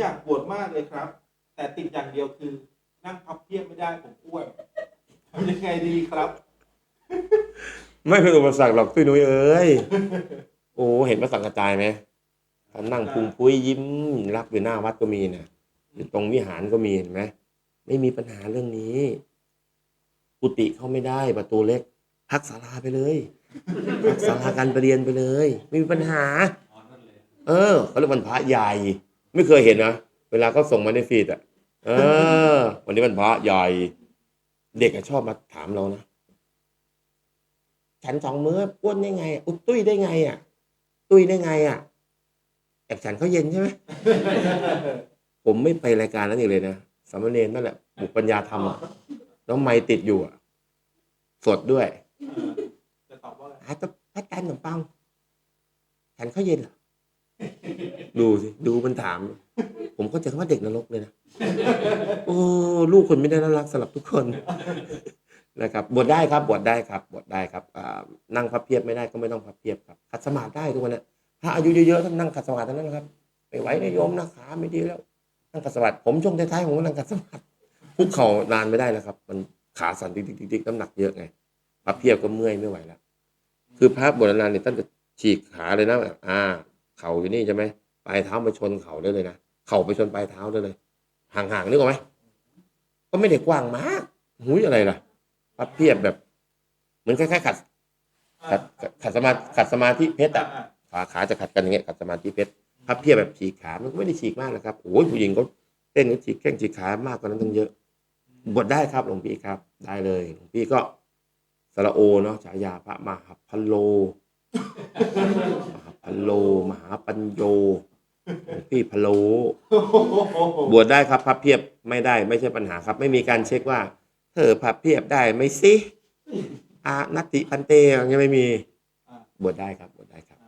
อยากบวชมากเลยครับ แต่ติดอย่างเดียวคือ นั่งพับเพียบไม่ได้ผมอ้วนทำยังไงดีครับ ไม่เป็นอุปสรรคหรอกตุ้ยนุ้ยเอ้ย โอ้เห็นพระสังกระจายไหมท่านนั่งพุงพุ้ยยิ้มรับอยู่หน้าวัดก็มีนะอยู่ตรงวิหารก็มีเห็นไหมไม่มีปัญหาเรื่องนี้ กุฏิเข้าไม่ได้ประตูเล็ก พักศาลาไปเลย พักศาลาการประเรียนไปเลย ไม่มีปัญหา เออเขาเรียกวันพระใหญ่ ไม่เคยเห็นนะเวลาเขาส่งมาในฟีดอะเออ วันนี้วันพระใหญ่ เด็กอะชอบมาถามเรานะฉันสองมื้ออ้วนได้ไงอะอุ๊ยตุ้ยได้ไงอะ ตุ้ยได้ไงอะแอบฉันเขาเย็นใช่ไหมผมไม่ไปรายการนั้นอีกเลยนะสามเณรนั่นแหละบุกปัญญาธรรมอะแล้วไม้ติดอยู่อะ สดด้วยจะตอบว่าอะไรหาตะพัดกันขนมปังฉันเขาเย็นเหรอ ดูสิดูมันถาม ผมก็จะคำว่าเด็กนรกเลยนะโอ้ลูกคนไม่ได้น่ารักสำหรับทุกคนนะครับบวชได้ครับบวชได้ครับบวชได้ครับนั่งพับเพียบไม่ได้ก็ไม่ต้องพับเพียบครับขัดสมาธิได้ทุกวันนี้ถ้าอายุเยอะๆท่านนั่งขัดสมาธิทั้งนั้นนะครับไม่ไหวนะโยมนะขาไม่ดีแล้วนั่งขัดสมาธิผมช่วงท้ายๆผมก็นั่งขัดสมาธิคุกเข่านานไม่ได้แล้วครับ มันขาสั่นติ๊กๆน้ำหนักเยอะไงพับเพียบก็เมื่อยไม่ไหวแล้วคือพระโบราณเนี่ยท่านจะฉีกขาเลยนะอ่า เข่าอยู่นี่ใช่ไหม ลายเท้ามาชนเข่าได้เลยนะเข่าไปชนปลายเท้าได้เลย ห่างๆนึกออกไหมก็ไม่ได้กว้างมากหุยอะไรล่ะพับเพียบแบบ เหมือนคล้ายๆขัดขัดขัดสมาขัดสมาธิเพชรอะขาขาจะขัดกันอย่างเงี้ยขัดสมาธิเพชรพับเพียบแบบฉีกขามันก็ไม่ได้ฉีกมากนะครับโอ้ยผู้หญิงเขาเต้นเขาฉีกแข้งฉีกขามากกว่านั้นตั้งเยอะบวชได้ครับหลวงพี่ครับ ได้เลยหลวงพี่ก็สระโอเนาะฉายาพระมหาพันโลมหาพันโล มหาปัญโย พี่พะโลบวชได้ครับพับเพียบไม่ได้ไม่ใช่ปัญหาครับ ไม่มีการเช็คว่า เธอพับเพียบได้ไหมสิอานัตติพันเตยังไม่มีบวชได้ครับบวชได้ครับ